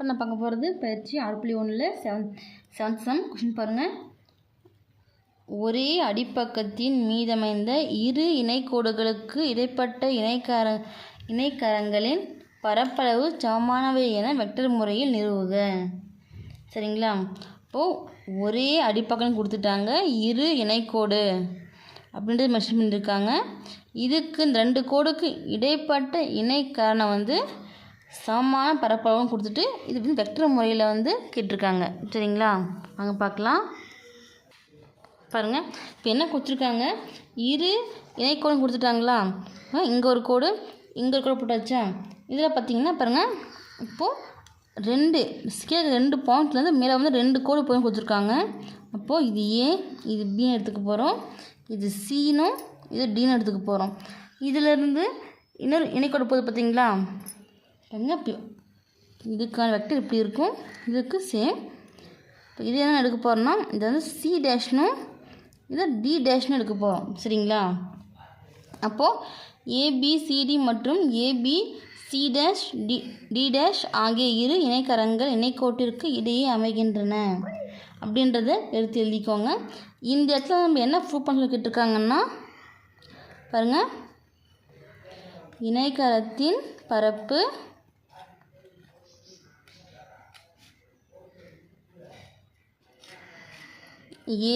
இப்போ நான் பார்க்க போகிறது பயிற்சி ஆறு புள்ளி ஒன்றில் செவன் செவன்த் சம் கொஷின் பாருங்கள் ஒரே அடிப்பக்கத்தின் மீதமைந்த இரு இணைக்கோடுகளுக்கு இடைப்பட்ட இணைக்கார இணைக்கரங்களின் பரப்பளவு சமமானவை என வெக்டர் முறையில் நிறுவுக. சரிங்களா? இப்போது ஒரே அடிப்பக்கம் கொடுத்துட்டாங்க இரு இணைக்கோடு அப்படின்றது மென்ஷன் பண்ணியிருக்காங்க இதுக்கு இந்த ரெண்டு கோடுக்கு இடைப்பட்ட இணைக்காரணம் வந்து சமமான பரப்பளவும் கொடுத்துட்டு இது வந்து வெக்டர் முறையில் வந்து கேட்டிருக்காங்க. சரிங்களா? அங்கே பார்க்கலாம். பாருங்கள் இப்போ என்ன கொடுத்துருக்காங்க? இரு இணைக்கோடு கொடுத்துட்டாங்களா? இங்கே ஒரு கோடு இங்கே ஒரு கோடு போட்டாச்சா? இதில் பார்த்தீங்கன்னா பாருங்கள் இப்போது ரெண்டு கீழே ரெண்டு பாயிண்ட்லேருந்து மேலே வந்து ரெண்டு கோடு போய் கொடுத்துருக்காங்க. அப்போது இது ஏ இது பின்னு எடுத்துக்க போகிறோம் இது சீனும் இது டீனு எடுத்துக்க போகிறோம் இதிலேருந்து இன்னொரு இணைக்கோடு போகுது பார்த்தீங்களா பாருங்க இப்படி இதுக்கான வெக்டர் இப்படி இருக்கும். இதுக்கு சேம் இப்போ இது என்ன எடுக்க போகிறோம்னா இது வந்து சி டேஷ்னும் இது டி டேஷ்னு எடுக்க போகிறோம் சரிங்களா? அப்போது ஏபிசிடி மற்றும் AB C dash D D dash ஆகிய இரு இணைக்கரங்கள் இணைக்கோட்டிற்கு இடையே அமைகின்றன. அப்படின்றத எடுத்து எழுதிக்கோங்க. இந்த இடத்துல நம்ம என்ன ப்ரூவ் பண்ண கேட்டிருக்காங்கன்னா பாருங்கள் இணைக்கரத்தின் பரப்பு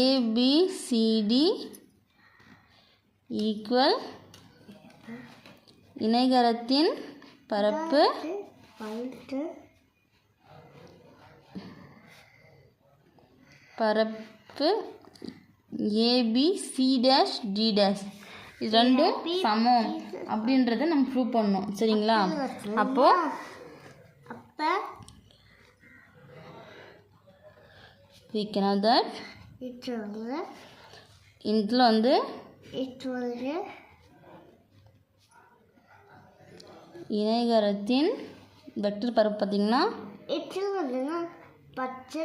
ஏபிசிடி ஈக்குவல் இணைகரத்தின் பரப்பு. பரப்பு AB C dash D dash இது ரெண்டும் சமம். அப்படின்றத நம்ம ப்ரூவ் பண்ணோம் சரிங்களா? அப்போது அப்போ we can know that இது வந்து இணைகரத்தின் வெக்டர் பரப்பு பார்த்திங்கன்னா பச்சை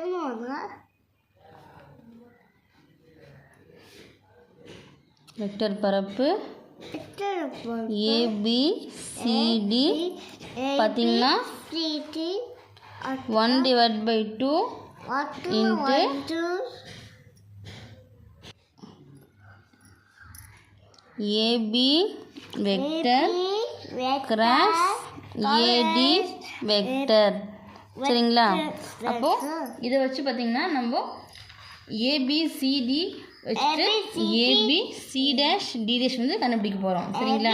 வெக்டர் பரப்பு. இது ஏபிசிடி பார்த்தீங்கன்னா CD one divide by two ஒட்டு AB vector cross AD vector சரிங்களா? அப்போது இதை வச்சு பார்த்தீங்கன்னா நம்ம ஏபிசிடி வச்சுட்டு AB C dash D dash வந்து கண்டுபிடிக்க போகிறோம் சரிங்களா?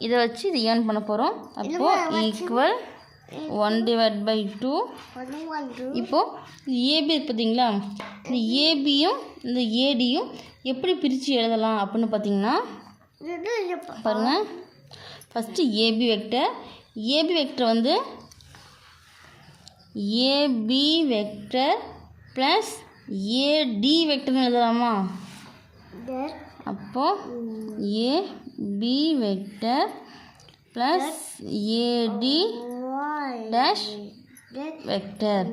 இதை வச்சு இது ஏர்ன் பண்ண போகிறோம் அப்போது equal one divide by two இப்போது ஏபி பார்த்தீங்களா இந்த ஏபியும் இந்த ஏடியும் எப்படி பிரித்து எழுதலாம் அப்படின்னு பார்த்தீங்கன்னா பாருங்கள் first AB vector AB vector வந்து ஏபி வெக்டர் ப்ளஸ் ஏடி வெக்டர்னு எழுதலாமா? அப்போது AB vector plus AD dash vector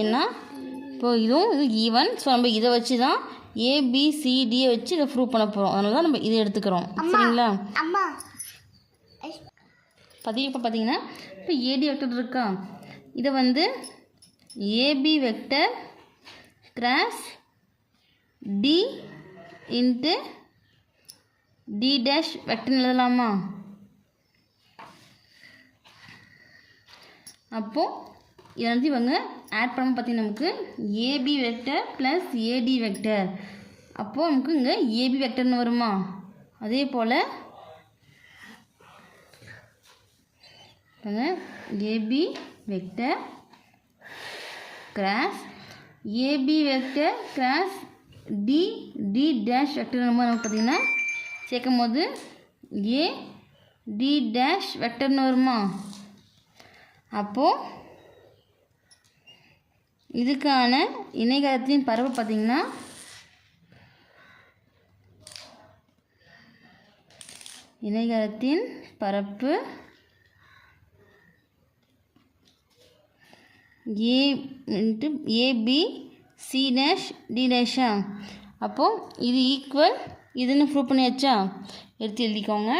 ஏன்னா இப்போ இதுவும் இது ஈவன் ஸோ நம்ம இதை வச்சு தான் ஏபிசிடியை வச்சு இதை ப்ரூவ் பண்ண போகிறோம் அதனால தான் நம்ம இதை எடுத்துக்கிறோம். சரிங்களா? பார்த்தீங்க இப்போ பார்த்தீங்கன்னா இப்போ ஏடி வெக்டர் இருக்கா? இதை வந்து AB vector cross D into D dash வெக்டர்னு எழுதலாமா? அப்போது இதை வந்து இவங்க ஆட் பண்ண பார்த்தீங்கன்னா நமக்கு AB vector plus AD vector அப்போது நமக்கு இங்கே ஏபி வெக்டர்னு வருமா? அதே போல் AB vector cross AB vector cross D D dash vector நம்ம நமக்கு பார்த்தீங்கன்னா சேர்க்கும் போது ஏ டி டேஷ் வெட்டர்னு வருமா? அப்போது இதுக்கான இணைகரத்தின் பரப்பு பார்த்தீங்கன்னா இணைகரத்தின் பரப்பு A into AB C dash D டேஷா அப்போது இது ஈக்குவல் இதுன்னு ப்ரூவ் பண்ணியாச்சா எடுத்து எழுதிக்கோங்க.